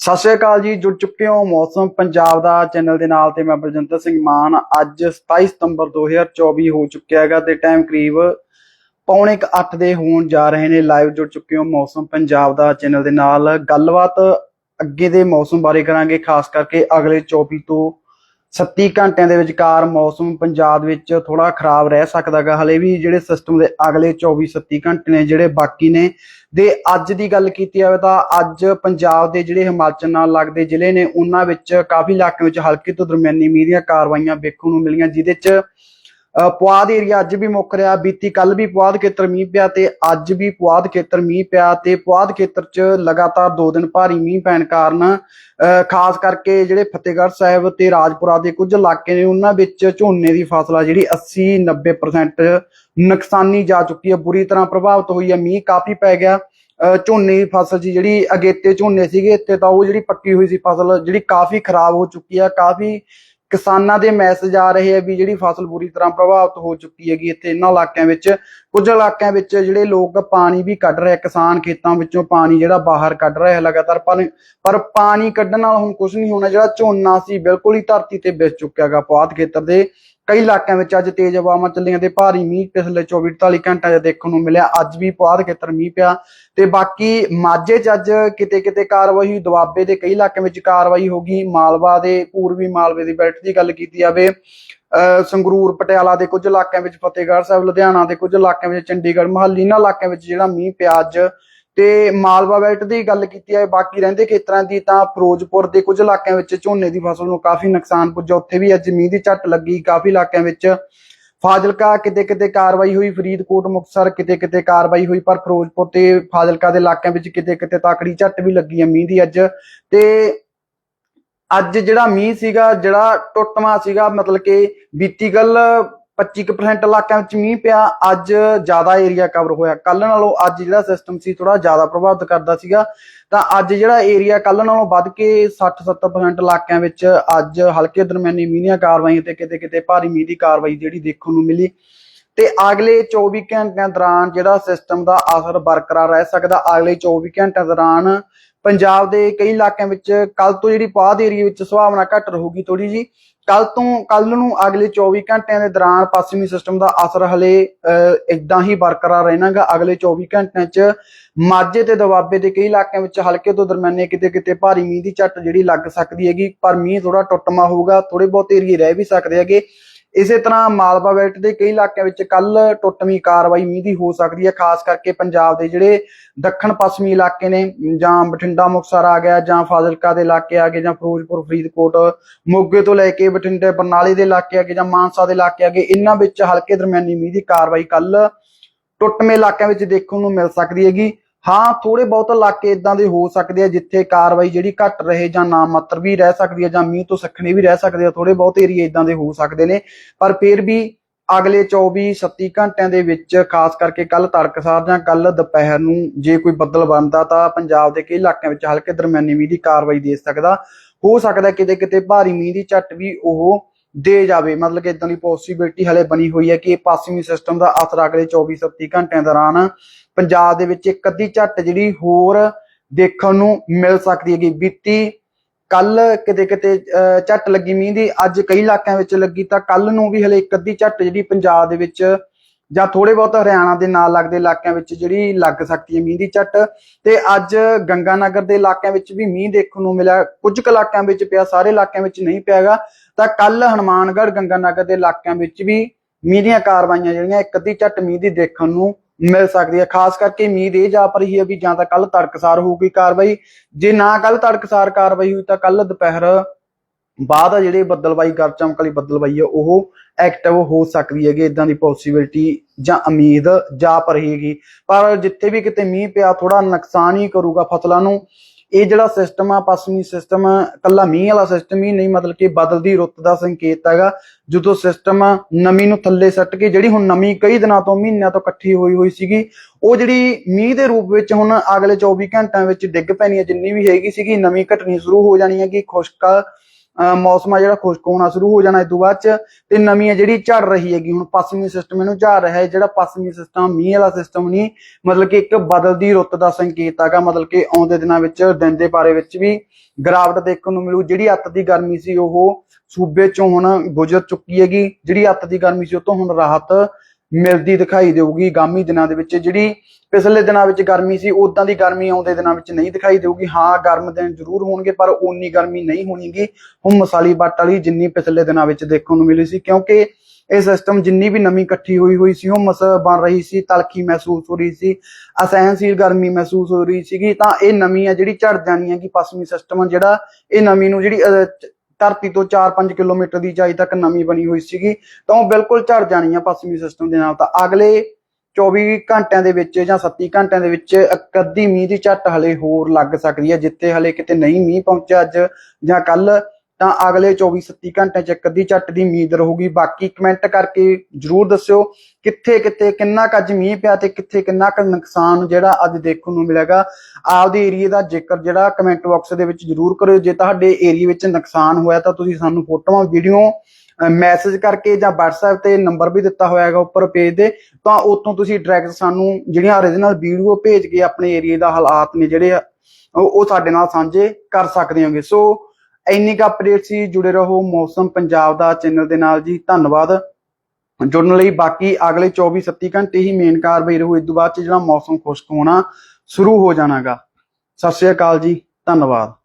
ਸਤਿ ਸ਼੍ਰੀ ਅਕਾਲ ਜੀ, ਜੁੜ ਚੁੱਕੇ ਹੋ ਮੌਸਮ ਪੰਜਾਬ ਦਾ ਚੈਨਲ ਦੇ ਨਾਲ ਤੇ ਮੈਂ ਬਲਜਿੰਦਰ ਸਿੰਘ ਮਾਨ। ਅੱਜ 27 ਸਤੰਬਰ 2024 ਹੋ ਚੁੱਕਿਆ ਹੈਗਾ ਤੇ ਟਾਈਮ ਕਰੀਬ ਪੌਣੇ 8 ਦੇ ਹੋਣ ਜਾ ਰਹੇ ਨੇ। ਲਾਈਵ ਜੁੜ ਚੁੱਕੇ ਹੋ ਮੌਸਮ ਪੰਜਾਬ ਦਾ ਚੈਨਲ ਦੇ ਨਾਲ। ਗੱਲਬਾਤ ਅੱਗੇ ਦੇ ਮੌਸਮ ਬਾਰੇ ਕਰਾਂਗੇ, ਖਾਸ ਕਰਕੇ ਅਗਲੇ 24 ਤੋਂ 37 ਘੰਟਿਆਂ ਦੇ ਵਿਚਕਾਰ ਮੌਸਮ ਪੰਜਾਬ ਵਿੱਚ ਥੋੜਾ ਖਰਾਬ ਰਹਿ ਸਕਦਾਗਾ। ਹਲੇ ਵੀ ਜਿਹੜੇ ਸਿਸਟਮ ਦੇ ਅਗਲੇ 24 37 ਘੰਟੇ ਨੇ ਜਿਹੜੇ ਬਾਕੀ ਨੇ, ਦੇ ਅੱਜ ਦੀ ਗੱਲ ਕੀਤੀ ਜਾਵੇ ਤਾਂ ਅੱਜ ਪੰਜਾਬ ਦੇ ਜਿਹੜੇ ਹਿਮਾਚਲ ਨਾਲ ਲੱਗਦੇ ਜ਼ਿਲ੍ਹੇ ਨੇ, ਉਹਨਾਂ ਵਿੱਚ ਕਾਫੀ ਇਲਾਕਿਆਂ ਵਿੱਚ ਹਲਕੀ ਤੋਂ ਦਰਮਿਆਨੀ ਮੀਂਹ ਦੀਆਂ ਕਾਰਵਾਈਆਂ ਵੇਖਣ ਨੂੰ ਮਿਲੀਆਂ, ਜਿਹਦੇ 'ਚ ਪੁਆਧ ਏਰੀਆ ਅੱਜ ਵੀ ਮੁੱਖ ਰਿਹਾ ਬੀਤੀ ਕੱਲ ਵੀ ਪੁਆਧ ਖੇਤਰ ਮੀਂਹ ਪਿਆ ਤੇ ਅੱਜ ਵੀ ਪੁਆਧ ਖੇਤਰ ਮੀਂਹ ਪਿਆ ਤੇ ਪੁਆਧ ਖੇਤਰ 'ਚ ਲਗਾਤਾਰ 2 ਦਿਨ ਭਾਰੀ ਮੀਂਹ ਪੈਣ ਕਾਰਨ ਅ, ਖਾਸ ਕਰਕੇ ਜਿਹੜੇ ਫਤਿਹਗੜ੍ਹ ਸਾਹਿਬ ਤੇ ਰਾਜਪੁਰਾ ਦੇ ਕੁਝ ਇਲਾਕੇ ਨੇ ਉਹਨਾਂ ਵਿੱਚ ਝੋਨੇ ਦੀ ਫਸਲ ਆ ਜਿਹੜੀ 80 90% ਨੁਕਸਾਨੀ ਜਾ ਚੁੱਕੀ ਹੈ ਬੁਰੀ ਤਰ੍ਹਾਂ ਪ੍ਰਭਾਵਿਤ ਹੋਈ ਹੈ ਮੀਂਹ ਕਾਫੀ ਪੈ ਗਿਆ। ਅ, ਝੋਨੇ ਦੀ ਫਸਲ ਸੀ ਜਿਹੜੀ ਅਗੇਤੇ ਝੋਨੇ ਸੀਗੇ ਇੱਥੇ ਤਾਂ ਉਹ ਜਿਹੜੀ ਪੱਕੀ ਹੋਈ ਸੀ ਫਸਲ ਜਿਹੜੀ ਕਾਫੀ ਖਰਾਬ ਹੋ ਚੁੱਕੀ ਹੈ ਕਾਫੀ ਕਿਸਾਨਾਂ ਦੇ ਮੈਸੇਜ ਆ ਰਹੇ ਆ ਵੀ ਜਿਹੜੀ ਫਸਲ ਬੁਰੀ ਤਰ੍ਹਾਂ ਪ੍ਰਭਾਵਿਤ ਹੋ ਚੁੱਕੀ ਹੈਗੀ ਇੱਥੇ ਇਹਨਾਂ ਇਲਾਕਿਆਂ ਵਿੱਚ। ਕੁਝ ਇਲਾਕਿਆਂ ਵਿੱਚ ਜਿਹੜੇ ਲੋਕ ਪਾਣੀ ਵੀ ਕੱਢ ਰਹੇ ਕਿਸਾਨ ਖੇਤਾਂ ਵਿੱਚੋਂ ਪਾਣੀ ਜਿਹੜਾ ਬਾਹਰ ਕੱਢ ਰਹੇ ਹੈ ਲਗਾਤਾਰ, ਪਰ ਪਰ ਪਾਣੀ ਕੱਢਣ ਨਾਲ ਹੁਣ ਕੁਝ ਨਹੀਂ ਹੋਣਾ, ਜਿਹੜਾ ਝੋਨਾ ਸੀ ਬਿਲਕੁਲ ਹੀ ਧਰਤੀ ਤੇ ਵਿਸ ਚੁੱਕਿਆ ਹੈਗਾ। ਪੁਆਧ ਖੇਤਰ ਦੇ ਕਈ ਇਲਾਕਿਆਂ ਵਿੱਚ ਅੱਜ ਤੇਜ਼ ਹਵਾਵਾਂ ਚੱਲੀਆਂ ਤੇ ਭਾਰੀ ਮੀਂਹ ਪਿਛਲੇ 24 48 ਘੰਟਿਆਂ 'ਚ ਦੇਖਣ ਨੂੰ ਮਿਲਿਆ। ਅੱਜ ਵੀ ਪੁਆਧ ਖੇਤਰ ਮੀਂਹ ਪਿਆ ਤੇ ਬਾਕੀ ਮਾਝੇ 'ਚ ਅੱਜ ਕਿਤੇ ਕਿਤੇ ਕਾਰਵਾਈ ਹੋਈ। ਦੁਆਬੇ ਦੇ ਕਈ ਇਲਾਕਿਆਂ ਵਿੱਚ ਕਾਰਵਾਈ ਹੋ ਗਈ। ਮਾਲਵਾ ਦੇ ਪੂਰਬੀ ਮਾਲਵੇ ਦੀ ਬੈਲਟ ਦੀ ਗੱਲ ਕੀਤੀ ਜਾਵੇ, ਅਹ ਸੰਗਰੂਰ, ਪਟਿਆਲਾ ਦੇ ਕੁਝ ਇਲਾਕਿਆਂ ਵਿੱਚ ਫਤਿਹਗੜ੍ਹ ਸਾਹਿਬ, ਲੁਧਿਆਣਾ ਦੇ ਕੁਝ ਇਲਾਕਿਆਂ ਵਿੱਚ, ਚੰਡੀਗੜ੍ਹ, ਮੋਹਾਲੀ ਇਹਨਾਂ ਇਲਾਕਿਆਂ ਵਿੱਚ ਜਿਹੜਾ ਮੀਂਹ ਪਿਆ ਅੱਜ ਤੇ ਮਾਲਵਾ ਬੈਲਟ ਦੀ ਗੱਲ ਕੀਤੀ ਹੈ ਬਾਕੀ ਰਹਿੰਦੇ ਖੇਤਰਾਂ ਦੀ, ਤਾਂ ਫਿਰੋਜ਼ਪੁਰ ਦੇ ਕੁਝ ਇਲਾਕਿਆਂ ਵਿੱਚ ਝੋਨੇ ਦੀ ਫਸਲ ਨੂੰ ਕਾਫੀ ਨੁਕਸਾਨ ਪੁੱਜਾ ਉੱਥੇ ਵੀ ਅੱਜ ਮੀਂਹ ਦੀ ਝੱਟ ਲੱਗੀ। ਕਾਫੀ ਇਲਾਕਿਆਂ ਵਿੱਚ ਫਾਜ਼ਿਲਕਾ ਕਿਤੇ ਕਿਤੇ ਕਾਰਵਾਈ ਹੋਈ, ਫਰੀਦਕੋਟ, ਮੁਕਤਸਰ ਕਿਤੇ ਕਿਤੇ ਕਾਰਵਾਈ ਹੋਈ, ਪਰ ਫਿਰੋਜ਼ਪੁਰ ਤੇ ਫਾਜ਼ਿਲਕਾ ਦੇ ਇਲਾਕਿਆਂ ਵਿੱਚ ਕਿਤੇ ਕਿਤੇ ਤਾਕੜੀ ਝੱਟ ਵੀ ਲੱਗੀ ਹੈ ਮੀਂਹ ਦੀ ਅੱਜ। ਤੇ ਅੱਜ ਜਿਹੜਾ ਮੀਂਹ ਸੀਗਾ, ਜਿਹੜਾ ਟੁੱਟਵਾਂ ਸੀਗਾ, ਮਤਲਬ ਕਿ ਬੀਤੀ ਗੱਲ 25% ਇਲਾਕਿਆਂ ਵਿੱਚ ਮੀਂਹ ਪਿਆ। ਅੱਜ ਜ਼ਿਆਦਾ ਏਰੀਆ ਕਵਰ ਹੋਇਆ। ਕੱਲ ਨਾਲੋਂ ਅੱਜ ਜਿਹੜਾ ਸਿਸਟਮ ਸੀ ਥੋੜਾ ਜ਼ਿਆਦਾ ਪ੍ਰਭਾਵਿਤ ਕਰਦਾ ਸੀਗਾ। ਤਾਂ ਅੱਜ ਜਿਹੜਾ ਏਰੀਆ ਕੱਲ ਨਾਲੋਂ ਵੱਧ ਕੇ 60-70% ਇਲਾਕਿਆਂ ਵਿੱਚ ਅੱਜ ਹਲਕੇ ਦਰਮਿਆਨੀ ਮੀਂਹ ਦੀਆਂ ਕਾਰਵਾਈਆਂ ਤੇ ਕਿਤੇ ਕਿਤੇ ਭਾਰੀ ਮੀਂਹ ਦੀ ਕਾਰਵਾਈ ਜਿਹੜੀ ਦੇਖਣ ਨੂੰ ਮਿਲੀ। ਤੇ ਅਗਲੇ 24 ਘੰਟਿਆਂ ਦੌਰਾਨ ਜਿਹੜਾ ਸਿਸਟਮ ਦਾ ਅਸਰ ਬਰਕਰਾਰ ਰਹਿ ਸਕਦਾ, ਅਗਲੇ 24 ਘੰਟਿਆਂ ਦੌਰਾਨ ਪੰਜਾਬ ਦੇ ਕਈ ਇਲਾਕਿਆਂ ਵਿੱਚ ਕੱਲ ਤੋਂ ਜਿਹੜੀ ਪਾਦ ਏਰੀਆ ਵਿੱਚ ਸੁਭਾਵਨਾ ਘੱਟ ਰਹੂਗੀ ਥੋੜੀ ਜੀ ਕੱਲ ਤੋਂ ਕੱਲ ਨੂੰ ਅਗਲੇ 24 ਘੰਟਿਆਂ ਦੇ ਦੌਰਾਨ ਪੱਛਮੀ ਸਿਸਟਮ ਦਾ ਅਸਰ ਹਲੇ ਇਦਾਂ ਹੀ ਬਰਕਰਾਰ ਰਹਿਣਾਗਾ। ਅਗਲੇ 24 ਘੰਟਿਆਂ 'ਚ ਮਾਝੇ ਤੇ ਦੁਆਬੇ ਦੇ ਕਈ ਇਲਾਕਿਆਂ ਵਿੱਚ ਹਲਕੇ ਤੋਂ ਦਰਮਿਆਨੇ ਕਿਤੇ ਕਿਤੇ ਭਾਰੀ ਮੀਂਹ ਦੀ ਝੱਟ ਜਿਹੜੀ ਲੱਗ ਸਕਦੀ ਹੈਗੀ, ਪਰ ਮੀਂਹ ਥੋੜਾ ਟੁੱਟਮਾ ਹੋਊਗਾ ਥੋੜੇ ਬਹੁਤ ਏਰੀਏ ਰਹਿ ਵੀ ਸਕਦੇ ਹੈਗੇ। ਇਸੇ ਤਰ੍ਹਾਂ ਮਾਲਵਾ ਬੈਲਟ ਦੇ ਕਈ ਇਲਾਕਿਆਂ ਵਿੱਚ ਕੱਲ ਟੁੱਟਵੀਂ ਕਾਰਵਾਈ ਮੀਂਹ ਦੀ ਹੋ ਸਕਦੀ ਹੈ, ਖਾਸ ਕਰਕੇ ਪੰਜਾਬ ਦੇ ਜਿਹੜੇ ਦੱਖਣ ਪੱਛਮੀ ਇਲਾਕੇ ਨੇ, ਜਾਂ ਬਠਿੰਡਾ, ਮੁਕਤਸਰ ਆ ਗਿਆ, ਜਾਂ ਫਾਜ਼ਿਲਕਾ ਦੇ ਇਲਾਕੇ ਆ ਗਏ, ਜਾਂ ਫਿਰੋਜ਼ਪੁਰ, ਫਰੀਦਕੋਟ, ਮੋਗੇ ਤੋਂ ਲੈ ਕੇ ਬਠਿੰਡੇ, ਬਰਨਾਲੇ ਦੇ ਇਲਾਕੇ ਆ ਗਏ, ਜਾਂ ਮਾਨਸਾ ਦੇ ਇਲਾਕੇ ਆ ਗਏ, ਇਹਨਾਂ ਵਿੱਚ ਹਲਕੇ ਦਰਮਿਆਨੀ ਮੀਂਹ ਦੀ ਕਾਰਵਾਈ ਕੱਲ ਟੁੱਟਵੇਂ ਇਲਾਕਿਆਂ ਵਿੱਚ ਦੇਖਣ ਨੂੰ ਮਿਲ ਸਕਦੀ ਹੈਗੀ। ਹਾਂ ਥੋੜੇ ਬਹੁਤ ਇਲਾਕੇ ਇਦਾਂ ਦੇ ਹੋ ਸਕਦੇ ਆ ਜਿੱਥੇ ਕਾਰਵਾਈ ਜਿਹੜੀ ਘੱਟ ਰਹੇ ਜਾਂ ਨਾ ਮਾਤਰ ਵੀ ਰਹਿ ਸਕਦੀ ਹੈ ਜਾਂ ਮੀਂਹ ਤੋਂ ਸੱਖਣੇ ਵੀ ਰਹਿ ਸਕਦੇ ਆ ਥੋੜੇ ਬਹੁਤ ਏਰੀਆ ਇਦਾਂ ਦੇ ਹੋ ਸਕਦੇ ਨੇ। ਪਰ ਫਿਰ ਵੀ ਅਗਲੇ 24 37 ਘੰਟਿਆਂ ਦੇ ਵਿੱਚ ਖਾਸ ਕਰਕੇ ਕੱਲ ਤੜਕਸਾਰ ਜਾਂ ਕੱਲ ਦੁਪਹਿਰ ਨੂੰ ਜੇ ਕੋਈ ਬੱਦਲ ਬਣਦਾ ਤਾਂ ਪੰਜਾਬ ਦੇ ਕਈ ਇਲਾਕਿਆਂ ਵਿੱਚ ਹਲਕੇ ਦਰਮਿਆਨੀ ਮੀਂਹ ਦੀ ਕਾਰਵਾਈ ਦੇ ਸਕਦਾ। ਹੋ ਸਕਦਾ ਕਿਤੇ ਕਿਤੇ ਭਾਰੀ ਮੀਂਹ ਦੀ ਝੱਟ ਵੀ ਉਹ ਦੇ ਜਾਵੇ। ਮਤਲਬ ਕਿ ਇਦਾਂ ਦੀ ਪੋਸਿਬਿਲਿਟੀ ਹਲੇ ਬਣੀ ਹੋਈ ਹੈ ਕਿ ਪੱਛਮੀ ਸਿਸਟਮ ਦਾ ਅਸਰ ਅਗਲੇ 24 37 ਘੰਟਿਆਂ ਦੌਰਾਨ। ਪੰਜਾਬ ਦੇ ਵਿੱਚ ਇੱਕ ਅੱਧੀ ਝੱਟ ਜਿਹੜੀ ਹੋਰ ਦੇਖਣ ਨੂੰ ਮਿਲ ਸਕਦੀ ਹੈਗੀ। ਬੀਤੀ ਕੱਲ ਕਿਤੇ ਕਿਤੇ ਅਹ, ਝੱਟ ਲੱਗੀ ਮੀਂਹ ਦੀ। ਅੱਜ ਕਈ ਇਲਾਕਿਆਂ ਵਿੱਚ ਲੱਗੀ ਤਾਂ ਕੱਲ ਨੂੰ ਵੀ ਹਲੇ ਇੱਕ ਅੱਧੀ ਝੱਟ ਜਿਹੜੀ ਪੰਜਾਬ ਦੇ ਵਿੱਚ ਜਾਂ ਥੋੜੇ ਬਹੁਤ ਹਰਿਆਣਾ ਦੇ ਨਾਲ ਲੱਗਦੇ ਇਲਾਕਿਆਂ ਵਿੱਚ ਜਿਹੜੀ ਲੱਗ ਸਕਦੀ ਹੈ ਮੀਂਹ ਦੀ ਝੱਟ, ਤੇ ਅੱਜ ਗੰਗਾਨਗਰ ਦੇ ਇਲਾਕਿਆਂ ਵਿੱਚ ਵੀ ਮੀਂਹ ਦੇਖਣ ਨੂੰ ਮਿਲਿਆ। ਕੁਝ ਕੁ ਇਲਾਕਿਆਂ ਵਿੱਚ ਪਿਆ, ਸਾਰੇ ਇਲਾਕਿਆਂ ਵਿੱਚ ਨਹੀਂ ਪਿਆਗਾ। ਤਾਂ ਕੱਲ ਹਨੂਮਾਨਗੜ੍ਹ, ਗੰਗਾਨਗਰ ਦੇ ਇਲਾਕਿਆਂ ਵਿੱਚ ਵੀ ਮੀਂਹ ਦੀਆਂ ਕਾਰਵਾਈਆਂ ਜਿਹੜੀਆਂ, ਇੱਕ ਅੱਧੀ ਝੱਟ ਮੀਂਹ ਦੀ ਦੇਖਣ ਨੂੰ ਮਿਲ ਸਕਦੀ ਹੈ। ਖਾਸ ਕਰਕੇ ਉਮੀਦ ਇਹ ਜਾ ਰਹੀ ਹੈ ਵੀ ਜਾਂ ਤਾਂ ਕੱਲ ਤੜਕਸਾਰ ਹੋਊਗੀ ਕਾਰਵਾਈ। ਜੇ ਨਾ ਕੱਲ ਤੜਕਸਾਰ ਕਾਰਵਾਈ ਹੋਈ ਤਾਂ ਕੱਲ ਦੁਪਹਿਰ ਬਾਅਦ ਆ ਜਿਹੜੇ ਬੱਦਲਬਾਈ ਗਰ ਚਮਕ ਵਾਲੀ ਬੱਦਲਬਾਈ ਹੈ ਉਹ ਐਕਟਿਵ ਹੋ ਸਕਦੀ ਹੈਗੀ ਇਦਾਂ ਦੀ ਪੋਸਿਬਿਲਿਟੀ ਜਾਂ ਉਮੀਦ ਜਾਪ ਰਹੀ ਪਰ ਜਿੱਥੇ ਵੀ ਕਿਤੇ ਮੀਂਹ ਪਿਆ ਥੋੜਾ ਨੁਕਸਾਨ ਹੀ ਕਰੂਗਾ ਫਸਲਾਂ ਨੂੰ। ਇਹ ਜਿਹੜਾ ਸਿਸਟਮ ਆ ਪੱਛਮੀ ਸਿਸਟਮ ਕੱਲਾ ਮੀਂਹ ਵਾਲਾ ਸਿਸਟਮ ਹੀ ਨਹੀਂ, ਮਤਲਬ ਕਿ ਬਦਲਦੀ ਰੁੱਤ ਦਾ ਸੰਕੇਤ ਹੈਗਾ। ਜਦੋਂ ਸਿਸਟਮ ਨਮੀ ਨੂੰ ਥੱਲੇ ਸੱਟ ਕੇ, ਜਿਹੜੀ ਹੁਣ ਨਮੀ ਕਈ ਦਿਨਾਂ ਤੋਂ, ਮਹੀਨਿਆਂ ਤੋਂ ਇਕੱਠੀ ਹੋਈ ਹੋਈ ਸੀਗੀ, ਉਹ ਜਿਹੜੀ ਮੀਂਹ ਦੇ ਰੂਪ ਵਿੱਚ ਹੁਣ ਅਗਲੇ 24 ਘੰਟਿਆਂ ਵਿੱਚ ਡਿੱਗ ਪੈਣੀ ਹੈ ਜਿੰਨੀ ਵੀ ਹੈਗੀ ਸੀਗੀ ਨਮੀ ਘਟਣੀ ਸ਼ੁਰੂ ਹੋ ਜਾਣੀ ਹੈ ਕਿ ਖੁਸ਼ਕ ਮੌਸਮ ਆ ਜਿਹੜਾ ਖੁਸ਼ਕ ਹੋਣਾ ਸ਼ੁਰੂ ਹੋ ਜਾਣਾ ਇਸ ਤੋਂ ਬਾਅਦ ਚ, ਤੇ ਨਵੀਂ ਆ ਜਿਹੜੀ ਝੜ ਰਹੀ ਹੈਗੀ, ਹੁਣ ਪੱਛਮੀ ਸਿਸਟਮ ਇਹਨੂੰ ਝੜ ਰਿਹਾ ਹੈ, ਜਿਹੜਾ ਪੱਛਮੀ ਸਿਸਟਮ ਮੀਂਹ ਵਾਲਾ ਸਿਸਟਮ ਨਹੀਂ, ਮਤਲਬ ਕਿ ਇੱਕ ਬਦਲਦੀ ਰੁੱਤ ਦਾ ਸੰਕੇਤ ਹੈਗਾ, ਮਤਲਬ ਕਿ ਆਉਂਦੇ ਦਿਨਾਂ ਵਿੱਚ, ਦਿਨ ਦੇ ਬਾਰੇ ਵਿੱਚ ਵੀ ਗਿਰਾਵਟ ਦੇਖਣ ਨੂੰ ਮਿਲੂ, ਜਿਹੜੀ ਅੱਤ ਦੀ ਗਰਮੀ ਸੀ ਉਹ ਸੂਬੇ ਚੋਂ ਹੁਣ ਗੁਜ਼ਰ ਚੁੱਕੀ ਹੈਗੀ, ਜਿਹੜੀ ਅੱਤ ਦੀ ਗਰਮੀ ਸੀ ਉਹ ਤੋਂ ਹੁਣ ਰਾਹਤ ਮਿਲਦੀ ਦਿਖਾਈ ਦੇਊਗੀ ਆਗਾਮੀ ਦਿਨਾਂ ਦੇ ਵਿੱਚ। ਜਿਹੜੀ ਪਿਛਲੇ ਦਿਨਾਂ ਵਿੱਚ ਗਰਮੀ ਸੀ ਉਦਾਂ ਦੀ ਗਰਮੀ ਆਉਂਦੇ ਦਿਨਾਂ ਵਿੱਚ ਨਹੀਂ ਦਿਖਾਈ ਦੇਊਗੀ। ਹਾਂ ਗਰਮ ਦਿਨ ਜ਼ਰੂਰ ਹੋਣਗੇ ਪਰ ਓਨੀ ਗਰਮੀ ਨਹੀਂ ਹੋਣੀਗੀ। ਹੁਣ ਮਸਾਲੀ ਬੱਟ ਵਾਲੀ ਜਿੰਨੀ ਪਿਛਲੇ ਦਿਨਾਂ ਵਿੱਚ ਦੇਖਣ ਨੂੰ ਮਿਲੀ ਸੀ ਕਿਉਂਕਿ ਇਹ ਸਿਸਟਮ ਜਿੰਨੀ ਵੀ ਨਮੀ ਇਕੱਠੀ ਹੋਈ ਹੋਈ ਸੀ ਉਹ ਮਸ ਬਣ ਰਹੀ ਸੀ ਤਲਖੀ ਮਹਿਸੂਸ ਹੋ ਰਹੀ ਸੀ ਅਸਹਿਣਸ਼ੀਲ ਗਰਮੀ ਮਹਿਸੂਸ ਹੋ ਰਹੀ ਸੀਗੀ। ਤਾਂ ਇਹ ਨਮੀ ਆ ਜਿਹੜੀ ਝੜ ਜਾਣੀ ਹੈ ਕਿ ਪੱਛਮੀ ਸਿਸਟਮ ਜਿਹੜਾ ਇਹ ਨਮੀ ਨੂੰ ਜਿਹੜੀ ਅਹ, ਧਰਤੀ ਤੋਂ 4-5 ਕਿਲੋਮੀਟਰ ਦੀ ਉਚਾਈ ਤੱਕ ਨਮੀ ਬਣੀ ਹੋਈ ਸੀਗੀ, ਤਾਂ ਉਹ ਬਿਲਕੁਲ ਝੜ ਜਾਣੀ ਆ ਪੱਛਮੀ ਸਿਸਟਮ ਦੇ ਨਾਲ। ਤਾਂ ਅਗਲੇ 24 ਘੰਟਿਆਂ ਦੇ ਵਿੱਚ ਜਾਂ 37 ਘੰਟਿਆਂ ਦੇ ਵਿੱਚ ਅੱਧੀ ਮੀਂਹ ਦੀ ਝੱਟ ਹਲੇ ਹੋਰ ਲੱਗ ਸਕਦੀ ਹੈ ਜਿੱਥੇ ਹਲੇ ਕਿਤੇ ਨਹੀਂ ਮੀਂਹ ਪਹੁੰਚਿਆ ਅੱਜ ਜਾਂ ਕੱਲ ਤਾਂ ਅਗਲੇ 24-37 ਘੰਟੇ ਚ ਇੱਕ ਅੱਧੀ ਝੱਟ ਦੀ ਉਮੀਦ ਰਹੂਗੀ। ਬਾਕੀ ਕਮੈਂਟ ਕਰਕੇ ਜਰੂਰ ਦੱਸਿਓ ਕਿੱਥੇ ਕਿੱਥੇ ਕਿੰਨਾ ਕੁ ਅੱਜ ਮੀਂਹ ਪਿਆ ਤੇ ਕਿੱਥੇ ਕਿੰਨਾ ਕੁ ਨੁਕਸਾਨ ਜਿਹੜਾ ਅੱਜ ਦੇਖਣ ਨੂੰ ਮਿਲੇਗਾ ਆਪਦੇ ਏਰੀਏ ਦਾ ਜ਼ਿਕਰ ਜਿਹੜਾ ਕਮੈਂਟ ਬਾਕਸ ਦੇ ਵਿੱਚ ਜਰੂਰ ਕਰਿਓ। ਜੇ ਤੁਹਾਡੇ ਏਰੀਏ ਵਿੱਚ ਨੁਕਸਾਨ ਹੋਇਆ ਤਾਂ ਤੁਸੀਂ ਸਾਨੂੰ ਫੋਟੋਆਂ ਵੀਡੀਓ ਮੈਸੇਜ ਕਰਕੇ ਜਾਂ WhatsApp ਤੇ ਨੰਬਰ ਵੀ ਦਿੱਤਾ ਹੋਇਆ ਹੈਗਾ ਉੱਪਰ ਪੇਜ ਦੇ ਤਾਂ ਉਤੋਂ ਤੁਸੀਂ ਡਾਇਰੈਕਟ ਸਾਨੂੰ ਜਿਹੜੀਆਂ origignal ਵੀਡੀਓ ਭੇਜ ਕੇ ਆਪਣੇ ਏਰੀਏ ਦਾ ਹਾਲਾਤ ਨੇ ਜਿਹੜੇ ਉਹ ਉਹ ਸਾਡੇ ਨਾਲ ਸਾਂਝੇ ਕਰ ਸਕਦੇ ਹੋਗੇ। ਸੋ ਇੰਨੀ ਕੁ ਅਪਡੇਟ ਸੀ, ਜੁੜੇ ਰਹੋ ਮੌਸਮ ਪੰਜਾਬ ਦਾ ਚੈਨਲ ਦੇ ਨਾਲ ਜੀ, ਧੰਨਵਾਦ। ਜੁੜਨ ਲਈ ਬਾਕੀ ਅਗਲੇ 24 37 ਘੰਟੇ ਹੀ ਮੇਨ ਕਾਰਵਾਈ ਰਹੂ, ਇਸ ਤੋਂ ਬਾਅਦ ਚ ਜਿਹੜਾ ਮੌਸਮ ਖੁਸ਼ਕ ਹੋਣਾ ਸ਼ੁਰੂ ਹੋ ਜਾਣਾਗਾ। ਸਤਿ ਸ਼੍ਰੀ ਅਕਾਲ ਜੀ, ਧੰਨਵਾਦ।